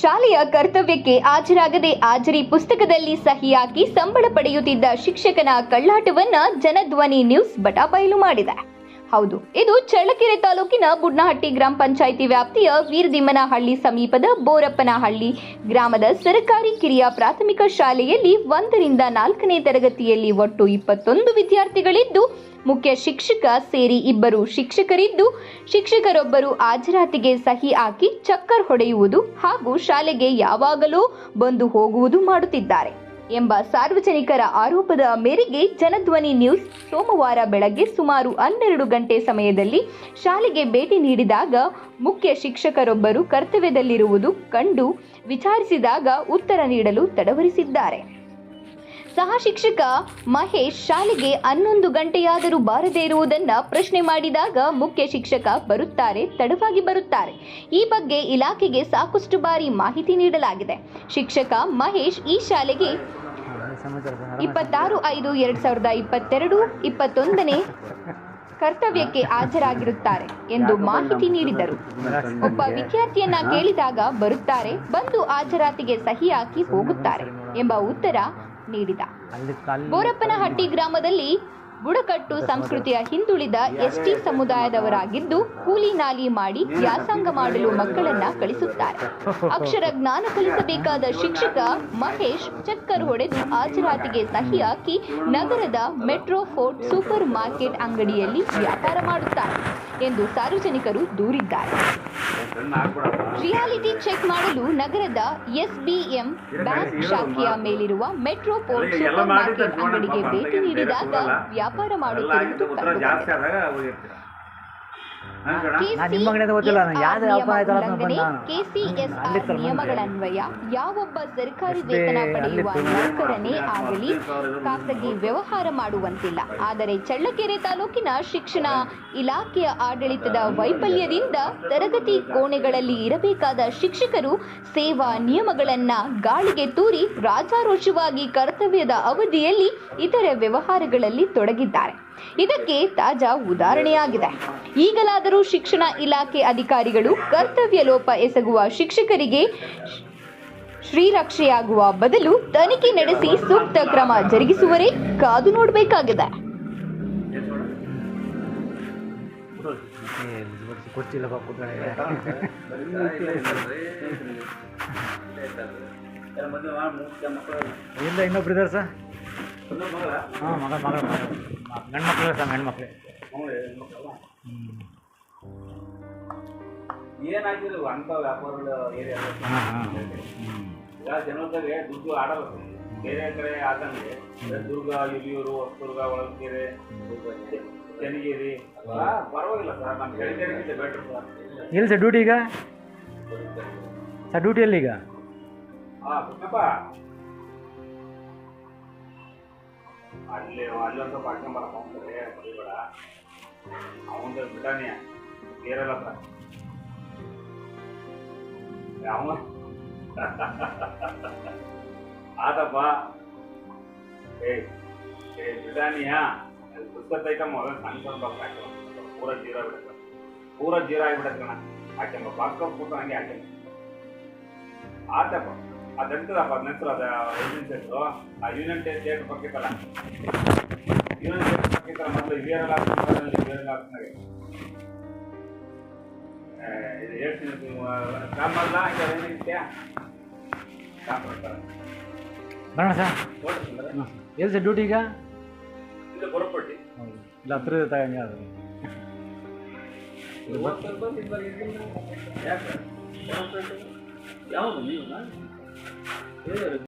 ಶಾಲೆಯ ಕರ್ತವ್ಯಕ್ಕೆ ಹಾಜರಾಗದೆ ಹಾಜರಿ ಪುಸ್ತಕದಲ್ಲಿ ಸಹಿ ಹಾಕಿ ಸಂಬಳ ಪಡೆಯುತ್ತಿದ್ದ ಶಿಕ್ಷಕನ ಕಳ್ಳಾಟವನ್ನ ಜನಧ್ವನಿ ನ್ಯೂಸ್ ಬಟಾಬಯಲು ಮಾಡಿದೆ. ಹೌದು. ಇದು ಚಳ್ಳಕೆರೆ ತಾಲೂಕಿನ ಬುಡ್ನಹಟ್ಟಿ ಗ್ರಾಮ ಪಂಚಾಯಿತಿ ವ್ಯಾಪ್ತಿಯ ವೀರದಿಮ್ಮನಹಳ್ಳಿ ಸಮೀಪದ ಬೋರಪ್ಪನಹಳ್ಳಿ ಗ್ರಾಮದ ಸರ್ಕಾರಿ ಕಿರಿಯ ಪ್ರಾಥಮಿಕ ಶಾಲೆಯಲ್ಲಿ ಒಂದರಿಂದ ನಾಲ್ಕನೇ ತರಗತಿಯಲ್ಲಿ ಒಟ್ಟು ಇಪ್ಪತ್ತೊಂದು ವಿದ್ಯಾರ್ಥಿಗಳಿದ್ದು, ಮುಖ್ಯ ಶಿಕ್ಷಕ ಸೇರಿ ಇಬ್ಬರು ಶಿಕ್ಷಕರಿದ್ದು, ಶಿಕ್ಷಕರೊಬ್ಬರು ಹಾಜರಾತಿಗೆ ಸಹಿ ಹಾಕಿ ಚಕ್ಕರ್ ಹೊಡೆಯುವುದು ಹಾಗೂ ಶಾಲೆಗೆ ಯಾವಾಗಲೂ ಬಂದು ಹೋಗುವುದು ಮಾಡುತ್ತಿದ್ದಾರೆ. ಎಂಬ ಸಾರ್ವಜನಿಕರ ಆರೋಪದ ಮೇರೆಗೆ ಜನಧ್ವನಿ ನ್ಯೂಸ್ ಸೋಮವಾರ ಬೆಳಗ್ಗೆ ಸುಮಾರು ಹನ್ನೆರಡು ಗಂಟೆ ಸಮಯದಲ್ಲಿ ಶಾಲೆಗೆ ಭೇಟಿ ನೀಡಿದಾಗ ಮುಖ್ಯ ಶಿಕ್ಷಕರೊಬ್ಬರು ಕರ್ತವ್ಯದಲ್ಲಿರುವುದು ಕಂಡು ವಿಚಾರಿಸಿದಾಗ ಉತ್ತರ ನೀಡಲು ತಡವರಿಸಿದ್ದಾರೆ. ಸಹ ಶಿಕ್ಷಕ ಮಹೇಶ್ ಶಾಲೆಗೆ ಹನ್ನೊಂದು ಗಂಟೆಯಾದರೂ ಬಾರದೇ ಇರುವುದನ್ನ ಪ್ರಶ್ನೆ ಮಾಡಿದಾಗ ಮುಖ್ಯ ಶಿಕ್ಷಕ ಬರುತ್ತಾರೆ ತಡವಾಗಿ ಬರುತ್ತಾರೆ. ಈ ಬಗ್ಗೆ ಇಲಾಖೆಗೆ ಸಾಕಷ್ಟು ಬಾರಿ ಮಾಹಿತಿ ನೀಡಲಾಗಿದೆ. ಶಿಕ್ಷಕ ಮಹೇಶ್ ಈ ಶಾಲೆಗೆ ಇಪ್ಪತ್ತಾರು ಐದು ಎರಡ್ ಸಾವಿರದ ಇಪ್ಪತ್ತೆರಡು ಇಪ್ಪತ್ತೊಂದನೇ ಕರ್ತವ್ಯಕ್ಕೆ ಹಾಜರಾಗಿರುತ್ತಾರೆ ಎಂದು ಮಾಹಿತಿ ನೀಡಿದರು. ಒಬ್ಬ ವಿದ್ಯಾರ್ಥಿಯನ್ನ ಕೇಳಿದಾಗ ಬರುತ್ತಾರೆ ಬಂದು ಹಾಜರಾತಿಗೆ ಸಹಿ ಹಾಕಿ ಹೋಗುತ್ತಾರೆ ಎಂಬ ಉತ್ತರ ನೀಡಿದ. ಬೋರಪ್ಪನಹಟ್ಟಿ ಗ್ರಾಮದಲ್ಲಿ ಬುಡಕಟ್ಟು ಸಂಸ್ಕೃತಿಯ ಹಿಂದುಳಿದ ಎಸ್ಟಿ ಸಮುದಾಯದವರಾಗಿದ್ದು ಕೂಲಿ ನಾಲಿ ಮಾಡಿ ವ್ಯಾಸಂಗ ಮಾಡಲು ಮಕ್ಕಳನ್ನ ಕಳಿಸುತ್ತಾರೆ. ಅಕ್ಷರ ಜ್ಞಾನ ಕಲಿಸಬೇಕಾದ ಶಿಕ್ಷಕ ಮಹೇಶ್ ಚಕ್ಕರ್ ಹೊಡೆದು ಹಾಜರಾತಿಗೆ ಸಹಿ ಹಾಕಿ ನಗರದ ಮೆಟ್ರೋ ಫೋರ್ಟ್ ಸೂಪರ್ ಮಾರ್ಕೆಟ್ ಅಂಗಡಿಯಲ್ಲಿ ವ್ಯಾಪಾರ ಮಾಡುತ್ತಾರೆ ಎಂದು ಸಾರ್ವಜನಿಕರು ದೂರಿದ್ದಾರೆ. ರಿಯಾಲಿಟಿ ಚೆಕ್ ಮಾಡಲು ನಗರದ ಎಸ್ಬಿಎಂ ಬ್ಯಾಂಕ್ ಶಾಖೆಯ ಮೇಲಿರುವ ಮೆಟ್ರೋ ಪೋರ್ಟ್ ಸೂಪರ್ ಮಾರ್ಕೆಟ್ ಅಂಗಡಿಗೆ ಭೇಟಿ ನೀಡಿದಾಗ ವ್ಯಾಪಾರ ಮಾಡುತ್ತಿರುವುದು ನಿಯಮಗಳನ್ವಯ ಯಾವೊಬ್ಬ ಸರ್ಕಾರಿ ವೇತನ ಪಡೆಯುವ. ನೌಕರನೇ ಆಗಲಿ ಖಾಸಗಿ ವ್ಯವಹಾರ ಮಾಡುವಂತಿಲ್ಲ. ಆದರೆ ಚಳ್ಳಕೆರೆ ತಾಲೂಕಿನ ಶಿಕ್ಷಣ ಇಲಾಖೆಯ ಆಡಳಿತದ ವೈಫಲ್ಯದಿಂದ ತರಗತಿ ಕೋಣೆಗಳಲ್ಲಿ ಇರಬೇಕಾದ ಶಿಕ್ಷಕರು ಸೇವಾ ನಿಯಮಗಳನ್ನ ಗಾಳಿಗೆ ತೂರಿ ರಾಜಾರೋಷವಾಗಿ ಕರ್ತವ್ಯದ ಅವಧಿಯಲ್ಲಿ ಇತರೆ ವ್ಯವಹಾರಗಳಲ್ಲಿ ತೊಡಗಿದ್ದಾರೆ. ಇದಕ್ಕೆ ತಾಜಾ ಉದಾಹರಣೆಯಾಗಿದೆ. ಈಗಲಾದರೂ ಶಿಕ್ಷಣ ಇಲಾಖೆ ಅಧಿಕಾರಿಗಳು ಕರ್ತವ್ಯ ಲೋಪ ಎಸಗುವ ಶಿಕ್ಷಕರಿಗೆ ಶ್ರೀರಕ್ಷೆಯಾಗುವ ಬದಲು ತನಿಖೆ ನಡೆಸಿ ಸೂಕ್ತ ಕ್ರಮ ಜರುಗಿಸುವರೇ ಕಾದು ನೋಡಬೇಕಾಗಿದೆ. ಕೊಡ್ತಿಲ್ಲಪ್ಪ ಇಲ್ಲ ಇನ್ನೊಬ್ರು ಇದ್ದಾರೆ ಸರ್. ಹಾಂ ಮಗ ಮಗ ಗಂಡು ಮಕ್ಕಳು ಸರ್ ಹೆಣ್ಮಕ್ಳು ಏನಾಗಿಲ್ಲ ಅಂತ ವ್ಯಾಪಾರ ಏರಿಯಾ ಹಾಂ ಹಾಂ. ಈಗ ಜನರಿಗೆ ದುಡ್ಡು ಆಡಲ್ಲ ಬೇರೆ ಕಡೆ ಆದಂಗೆ ದುರ್ಗ ಹಿರಿಯೂರು ಹೊಸದುರ್ಗ ಒಳಗೆರೆ ಚನ್ನಗಿರಿ. ಪರವಾಗಿಲ್ಲ ಸರ್. ನಮ್ಮ ಚಳಿಕೆರೆಗಿಂತ ಬೆಟ್ರ್ ಸರ್. ಇಲ್ಲ ಸರ್ ಡ್ಯೂಟಿ ಈಗ? ಸರ್ ಡ್ಯೂಟಿ ಎಲ್ಲಿ ಈಗ? ಹಾ ಕೃಷ್ಣಪ್ಪ ಅಲ್ಲಿ ಅಲ್ಲೊಂದು ಸ್ವಲ್ಪ ಹಾಕ್ಕೊಂಬರಪ್ಪ ಅವ್ನಿಗೆ ಮರಿಬೇಡ ಅವನದು ಬಿಟಾನಿಯ ಬೇರೆಲ್ಲ ಸರ್ ಅವನ ಆದಪ್ಪ ಏ ಏ ಬಿಟಾನಿಯ ಪುಸ್ತಕ ಐಟಮ್ ಮೊದಲು ಸಣ್ಣ ಸಣ್ಣ ಬಾಕ್ಸ್ ಹಾಕೋ ಪೂರ ಜೀರ ಬಿಡುತ್ತೆ ಪೂರ ಜೀರ ಆಗಿಬಿಡತ್ತೆ ಕಣ ಹಾಕ್ಯಂಬ ಬಾಕ್ಸ್ ಕೂತ ಹಂಗೆ ಹಾಕ್ಯಂಬ ಆತಪ್ಪ ಅದೆಂತದಪ್ಪ ಅದ್ ಹೆಸರು ಅದ ಹೆಸರು ಆ ಯೂನಿಯನ್ ಥಿಯೇಟರ್ ಪಕ್ಕತ್ತಲ್ಲ ಯೂನಿಯನ್ ಥಿಯೇಟರ್ ಪಕ್ಕತ್ತಲ್ಲ ಮೊದಲು ಹಿರಿಯರೆಲ್ಲ ಹಾಕ್ತಾರೆ ಹಿರಿಯರೆಲ್ಲ ಹಾಕ್ತಾರೆ ಇದು ಹೇಳ್ತೀನಿ ಕಾಮಲ್ಲ ಕಾಮ್ ಬರ್ತಾರೆ ಬರೋಣ ಸರ್. ಎಲ್ಲಿ ಸರ್ ಡ್ಯೂಟಿ ಈಗ? ಇಲ್ಲ ಬರಪಟ್ಟಿ. ಇಲ್ಲ ಹತ್ರ ತಗೊಂಡು ಅದು? ಯಾಕೆ? ಯಾವುದು ನೀವು? good.